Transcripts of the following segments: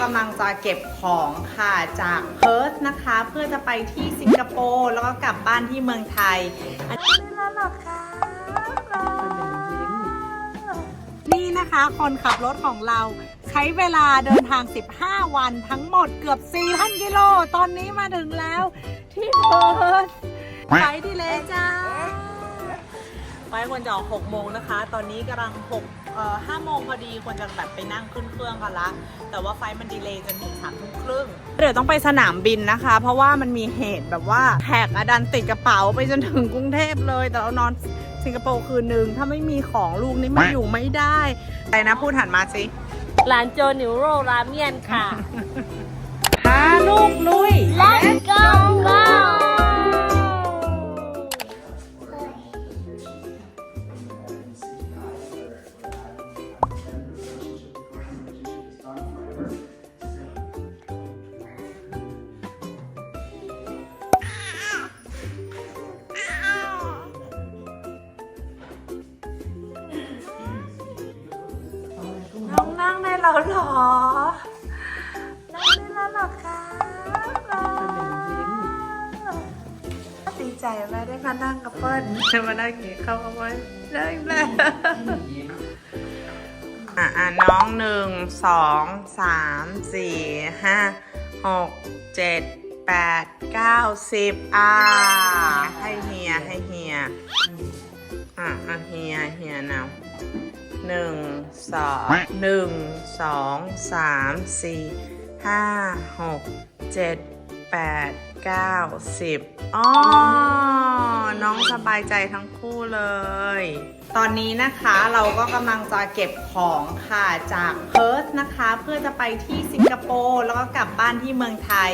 กำลังจะเก็บของค่ะจากเพิร์ธนะคะ เพื่อจะไปที่สิงคโปร์แล้วก็กลับบ้านที่เมืองไทยอันนี้แล้วหรอคะนี่นะคะคนขับรถของเราใช้เวลาเดินทาง 15 วันทั้งหมดเกือบ 4,000 กิโล ตอนนี้มาถึงแล้วที่เพิร์ธไปดีเลยจ้า ไฟล์ควรจะออก6โมงนะคะ ตอนนี้กำลัง6เอ่อ5โมงพอดีควรจะแบบไปนั่งขึ้นเครื่องกันละ แต่ว่าไฟล์มันดีเลย์จนถึง3ทุ่มครึ่ง เดี๋ยวต้องไปสนามบินนะคะ เพราะว่ามันมีเหตุแบบว่าแท็กอดันติดกระเป๋าไปจนถึงกรุงเทพเลย แต่เรานอนสิงคโปร์คืนนึงถ้าไม่มีของลูกนี่ไม่อยู่ไม่ได้อะไรนะพูดหันมาสิร้านโจนิวโรราเมียนค่ะ พาลูกลุย Let's go go ใจแม่ได้มานั่งกับเปิ้ลได้มานั่งกินข้าวกับเปิ้ลได้แล้วอะอะน้องหนึ่งสองสามสี่ห้าหกเจ็ดแปดเก้าสิบอ่าให้เฮียให้เฮียอะอะเฮียเฮียนาวหนึ่งสองหนึ่งสองสามสี่ห้าหกเจ็ด แปดเก้าสิบอ๋อ น้องสบายใจทั้งคู่เลย ตอนนี้นะคะเราก็กำลังจะเก็บของค่ะจากเพิร์ธนะคะ เพื่อจะไปที่สิงคโปร์แล้วก็กลับบ้านที่เมืองไทย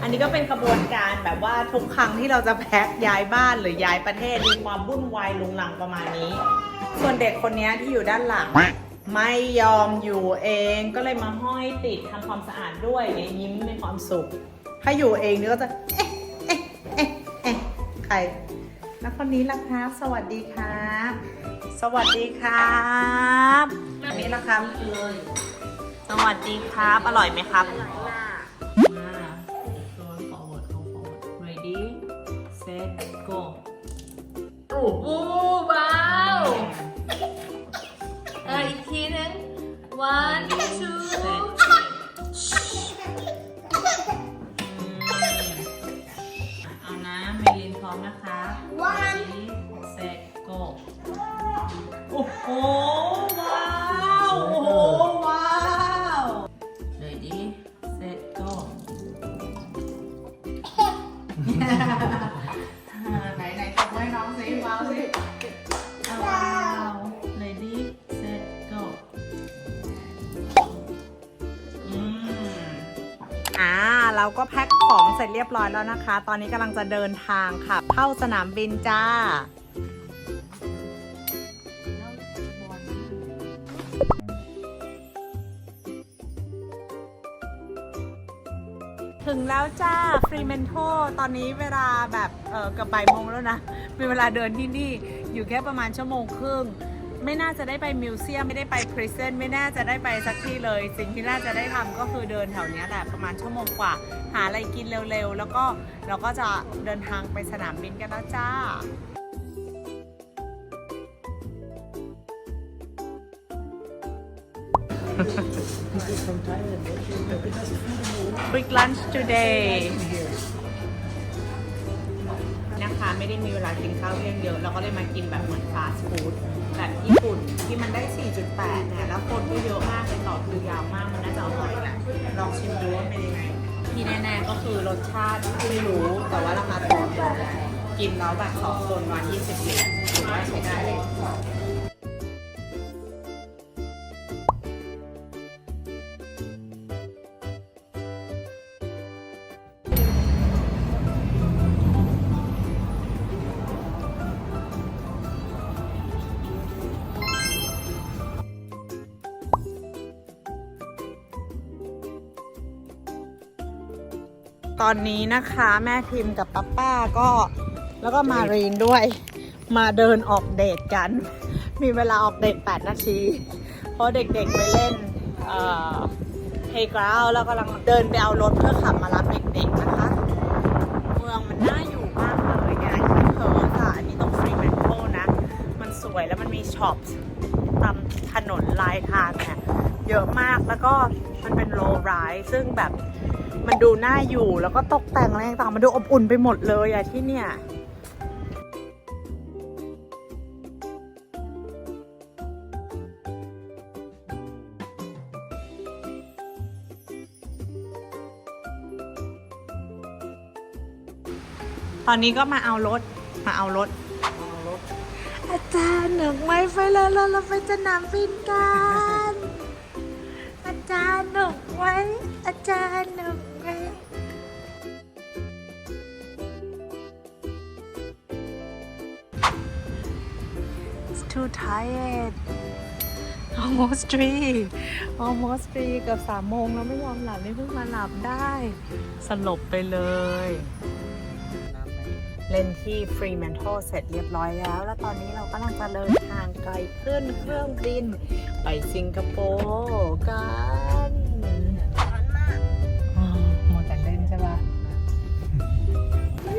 อันนี้ก็เป็นกระบวนการแบบว่าทุกครั้งที่เราจะแพ็คย้ายบ้านหรือย้ายประเทศมีความวุ่นวายลุงลังประมาณนี้ ส่วนเด็กคนนี้ที่อยู่ด้านหลังไม่ยอมอยู่เองก็เลยมาห้อยติดทำความสะอาดด้วยเนี่ยยิ้มมีความสุข ถ้าอยู่เองนี่ก็จะ เอ๊ะ เอ๊ะ เอ๊ะ เอ๊ะ ใคร แล้วคนนี้ล่ะครับ สวัสดีครับ สวัสดีครับอันนี้ล่ะครับสวัสดีครับ อร่อยไหมครับ อร่อยมาก forward go forward ready set go โอ้โหว้าว เอออีกทีนึง one เราก็แพ็คของเสร็จเรียบร้อยแล้วนะคะ ตอนนี้กำลังจะเดินทางค่ะ เข้าสนามบินจ้า ถึงแล้วจ้าฟรีเมนโทตอนนี้เวลาแบบเออเกับบ่ายโมงแล้วนะมีเวลาเดินที่นี่ อยู่แค่ประมาณชั่วโมงครึ่ง ไม่น่าจะได้ไปมิวเซียมไม่ได้ไปพรีเซนต์ไม่น่าจะได้ไปสักที่เลย สิ่งที่น่าจะได้ทำก็คือเดินแถวเนี้ยแหละประมาณชั่วโมงกว่า หาอะไรกินเร็วๆ แล้วก็เราก็จะเดินทางไปสนามบินกันแล้วจ้า Quick lunch today นะ คะไม่ได้มีเวลากินข้าวเที่ยงเยอะเราก็เลยมากินแบบเหมือนฟาสต์ฟู้ดแบบญี่ปุ่นที่มันได้ 4.8 เนี่ย แล้วคนก็เยอะมากเลยต่อคิวยาวมากมันน่าจะอร่อยแหละลองชิมดูว่าเป็นยังไงที่แน่ๆก็คือรสชาติไม่รู้แต่ว่าราคาถูกกินแล้วแบบสองคนวัน20เหรียญถือว่าใช้ได้เลย ตอนนี้นะคะ แม่พิมพ์กับป้าป้าก็แล้วก็มารีนด้วย มาเดินออกเดทกัน มีเวลาออกเดท8 นาที เพราะเด็กๆไปเล่นเอ่อ playground แล้วกำลังเดินไปเอารถเพื่อขับมารับเด็กๆนะคะ เมืองมันน่าอยู่มากเลยไงที่เพิร์ธอะอันนี้ต้องฟรีแมนโคนะ มันสวยแล้วมันมีช็อปตามถนนลายทางเนี่ยเยอะมากแล้วก็มันเป็นโลไรซึ่งแบบ มันดูน่าอยู่แล้วก็ตกแต่งอะไรต่างๆมันดูอบอุ่นไปหมดเลยอะที่เนี่ยตอนนี้ก็มาเอารถ มาเอารถ อาจารย์หนึ่งไม่ไปเลยเราเราไปสนามบินกัน อาจารย์หนึ่งไว้ อาจารย์หนึ่ง too tired almost three almost three เกือบสามโมงแล้วไม่ยอมหลับนี่เพิ่งมาหลับได้ สลบไปเลย เล่นที่ฟรีแมน t ทเสร็จเรียบร้อยแล้ว แล้วตอนนี้เรากำลังจะเดินทางไกลขึ้นเครื่องบิน ไปสิงคโปร์กัน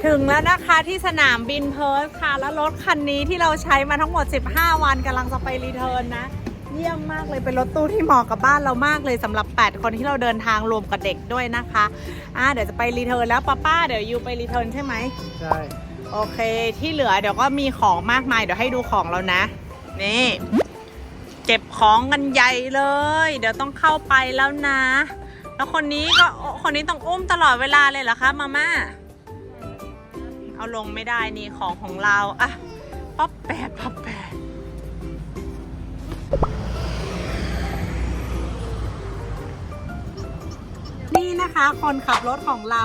ถึงแล้วนะคะที่สนามบินเพิร์ธค่ะ แล้วรถคันนี้ที่เราใช้มาทั้งหมด 15 วันกำลังจะไปรีเทิร์นนะ เยี่ยมมากเลยเป็นรถตู้ที่เหมาะกับบ้านเรามากเลยสำหรับ 8 คนที่เราเดินทางรวมกับเด็กด้วยนะคะอ่าเดี๋ยวจะไปรีเทิร์นแล้วป้าป้าเดี๋ยวยูไปรีเทิร์นใช่ไหมใช่โอเค ที่เหลือเดี๋ยวก็มีของมากมายเดี๋ยวให้ดูของเรานะ นี่ เก็บของกันใหญ่เลย เดี๋ยวต้องเข้าไปแล้วนะ แล้วคนนี้ก็คนนี้ต้องอุ้มตลอดเวลาเลยเหรอคะมาม่า เอาลงไม่ได้นี่ของของเราอะป๊อปแปดป๊อปแปดนี่นะคะคนขับรถของเรา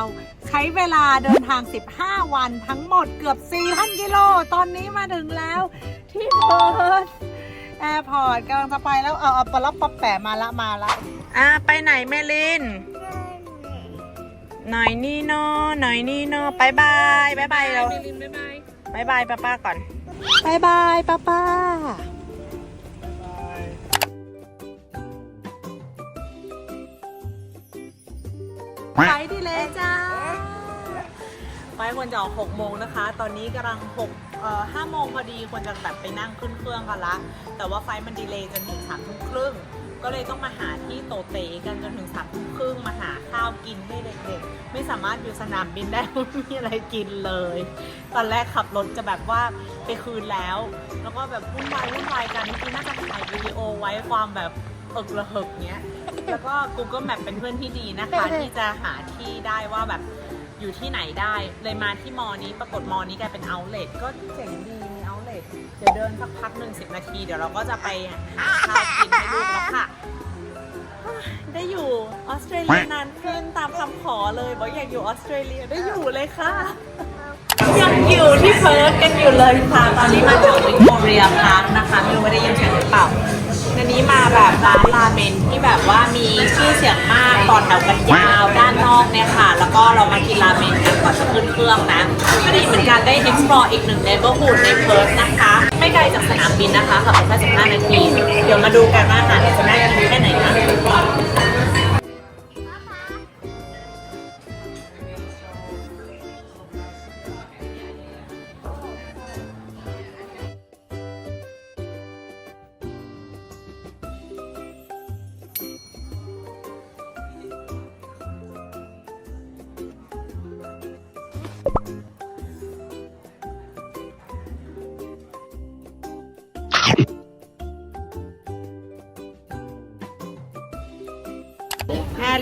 ใช้เวลาเดินทาง 15 วันทั้งหมดเกือบ 4,000 กิโล ตอนนี้มาถึงแล้วที่เพิร์ธแอร์พอร์ตกำลังจะไปแล้ว เอาเอาปลับป๊อปแปะมาละมาละอ่าไปไหนเมลิน หน่อยนี่เนอะหน่อยนี่เนอะบายบายบายบายเราลินบ๊ายบายบายบายป้าป้าก่อนบายบายป้าป้าไปดีเลยจ้าไฟควรจะออกหกโมงนะคะ ตอนนี้กำลังหกเอ่อห้าโมงพอดีควรจะแบบไปนั่งขึ้นเครื่องกันละ แต่ว่าไฟล์มันดีเลย์จนถึงสามทุ่มครึ่ง ก็เลยต้องมาหาที่โตเตกันจนถึงสามทุ่มครึ่งมาหาข้าวกินให้เด็กๆ ไม่สามารถอยู่สนามบินได้ไม่มีอะไรกินเลย ตอนแรกขับรถจะแบบว่าไปคืนแล้ว แล้วก็แบบวุ่นวายวุ่นวายกันคือน่าจะถ่ายวิดีโอไว้ความแบบเอิกระเหิกเนี้ย แล้วก็ Google Map เป็นเพื่อนที่ดีนะคะที่จะหาที่ได้ว่าแบบอยู่ที่ไหนได้ เลยมาที่มอนี้ปรากฏมอนี้กลายเป็น outlet ก็เจ๋งดีมี outlet เดี๋ยวเดินสักพักหนึ่งสิบนาที เดี๋ยวเราก็จะไปหาข้าวกินให้ลูกแล้วค่ะ ได้อยู่ออสเตรเลียนานขึ้นตามคำขอเลยบอกอยากอยู่ออสเตรเลียได้อยู่เลยค่ะ ยังอยู่ที่เพิร์ธกันอยู่เลยค่ะ ตอนนี้มาจากวิกตอเรียพาร์คนะคะ ไม่รู้ว่าได้ยินเสียงหรือเปล่าอันนี้มาแบบร้านราเมนที่แบบว่ามีชื่อเสียงมากต่อแถวกันยาวด้านนอกเนี่ยค่ะ แล้วก็เรามากินราเมนกั อนจะขึ้นเครื่องนะก็ดีเหมือนกันได้ explore อีกหนึ่ง neighborhood ในเพิร์ทนะคะ ไม่ไกลจากสนามบินนะคะขับไปแค่15 นาที เดี๋ยวมาดูกันว่าอาหารจะน่ากินแค่ไหนนะ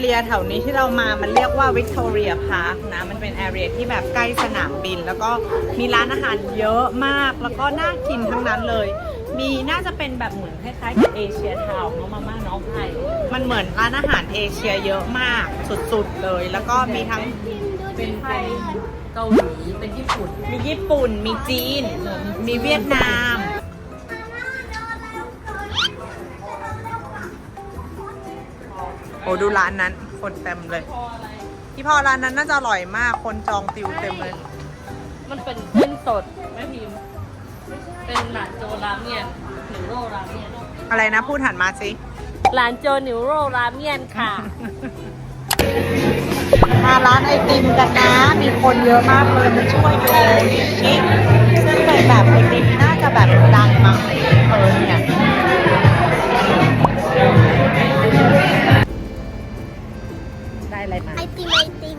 เรียแถวนี้ที่เรามามันเรียกว่าวิกตอเรียพาร์คนะ มันเป็นแอเรียที่แบบใกล้สนามบิน แล้วก็มีร้านอาหารเยอะมาก แล้วก็น่ากินทั้งนั้นเลย มีน่าจะเป็นแบบเหมือนคล้ายๆกับเอเชียทาวน์เนาะมาม่าน้องไทย มันเหมือนร้านอาหารเอเชียเยอะมากสุดๆเลย แล้วก็มีทั้งเป็นไทยเกาหลี เป็นญี่ปุ่น มีญี่ปุ่น มีจีน มีเวียดนาม โอ้ดูร้านนั้น คนเต็มเลย พี่พอร้านนั้นน่าจะอร่อยมาก คนจองติวเต็มเลย มันเป็นเส้นสดแม่พิมพ์เป็นหลานโจราเมียนหรือโรราเมียนอะไรนะพูดหันมาสิร้านโจนิวโรราเมียนค่ะ มาร้านไอติมกันนะ มีคนเยอะมากเลยมาช่วยโยนิชิซึ่งเป็นแบบไอติมน่าจะแบบดังมั้งเออเนี่ยได้ อะไรมา ไอติมไอติม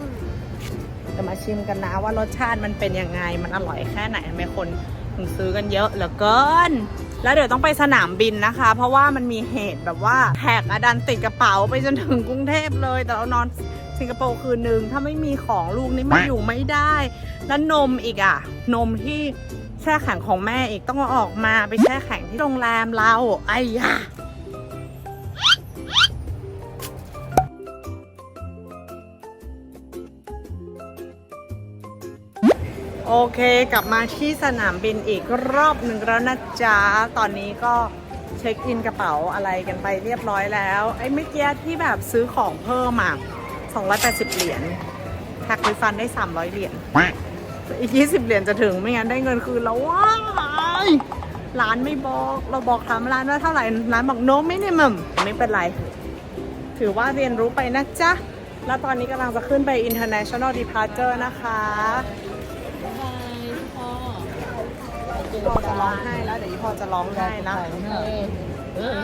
จะมาชิมกันนะว่ารสชาติมันเป็นยังไง มันอร่อยแค่ไหนทำไมคนถึงซื้อกันเยอะเหลือเกิน แล้วเดี๋ยวต้องไปสนามบินนะคะ เพราะว่ามันมีเหตุแบบว่าแท็กอดันติดกระเป๋าไปจนถึงกรุงเทพเลย แต่เรานอนสิงคโปร์คืนนึงถ้าไม่มีของลูกนี่มันอยู่ไม่ได้ แล้วนมอีกอะนมที่แช่แข็งของแม่อีกต้องเอาออกมาไปแช่แข็งที่โรงแรมเราไอ้ยา โอเคกลับมาที่สนามบินอีกรอบหนึ่งแล้วนะจ๊ะ ตอนนี้ก็เช็คอินกระเป๋าอะไรกันไปเรียบร้อยแล้วไอ้เมื่อกี้ที่แบบซื้อของเพิ่มอะ280 เหรียญแท็กรีฟันได้ 300 เหรียญอีก 20 เหรียญจะถึงไม่งั้นได้เงินคืนแล้วว้ายร้านไม่บอกเราบอกถามร้านว่าเท่าไหร่ร้านบอก no minimum ไม่เป็นไร ถือว่าเรียนรู้ไปนะจ๊ะ แล้วตอนนี้กำลังจะขึ้นไป international departure นะคะ พ่อจะร้องไห้แล้วเดี๋ยวอีพ่อจะร้องไห้นะเออ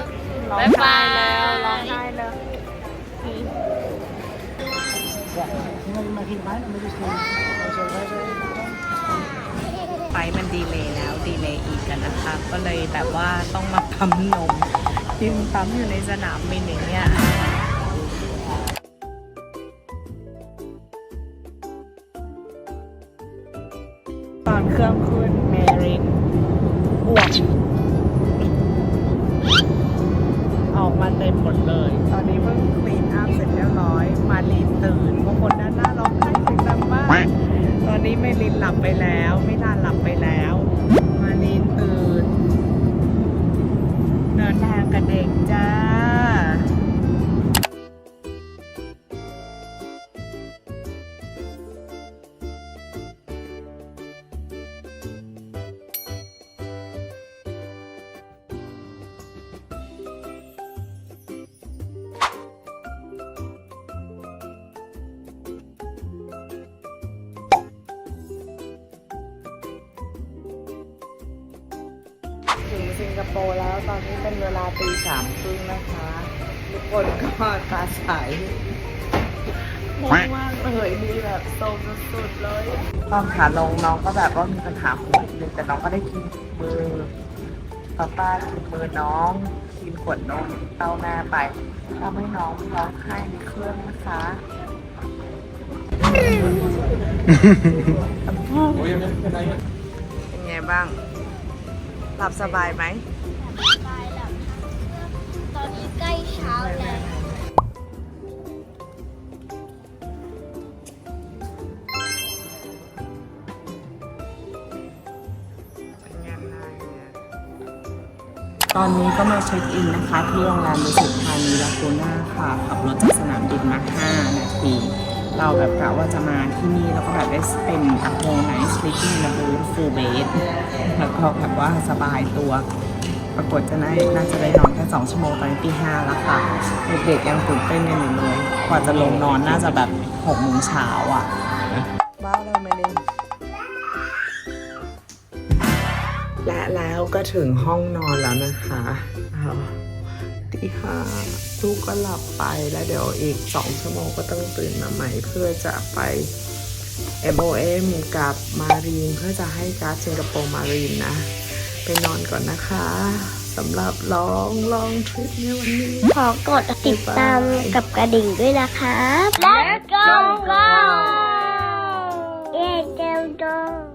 ร้องบ๊ายไห้บายแล้วร้องไห้แล้วไฟมันดีเลย์แล้วดีเลย์อีกกันนะคะ ก็เลยแบบว่าต้องมาปั๊มนมยืนปั๊มอยู่ในสนามบินอย่างเงี้ยตอนเครื่อง โปร์แล้วตอนนี้เป็นเวลาตีสามครึ่งนะคะ ทุกคนก็ตาใสมากมากเลยดีแบบโซมสุดๆเลยตอนขาลงน้องก็แบบว่ามีปัญหาหัวนิดนึงแต่น้องก็ได้กินมือป้าป้ากินมือน้องกินขวดนมเต้าแม่ไปทำให้น้องร้องไห้ในเครื่องนะคะเป็นไงบ้าง หลับสบายไหม อนนี้ใกล้เช้าแล้วตอนนี้ก็มาเช็คอินนะคะ ที่โรงแรมดุสิตธานีลาโกน่าค่ะ ขับรถจากสนามบินมา 5 นาที เราแบบกะว่าจะมาที่นี่ แล้วก็แบบได้เป็นอโฮไนท์สลิปปิ้งนะบูฟูเบสแล้วก็แบบว่าสบายตัว ปรากฏจะได้น่าจะได้นอนแค่2ชั่วโมงตอนนี้ตีห้าแล้วค่ะ เด็กๆยังตื่นเต้นกันอยู่เลยกว่าจะลงนอนน่าจะแบบ6โมงเช้าอะบ้าแล้วไม่ได้และแล้วก็ถึงห้องนอนแล้วนะคะอ้าวตีห้าลูกก็หลับไปแล้วเดี๋ยวอีกสองชั่วโมงก็ต้องตื่นมาใหม่เพื่อจะไป MOM กับมารีนเพื่อจะให้การ์ดสิงคโปร์มารีนนะ ไปนอนก่อนนะคะสำหรับลองลองทริปในวันนี้ ขอกดติดตามกับกระดิ่งด้วยนะคะ Let's go go เย้เจ้าดง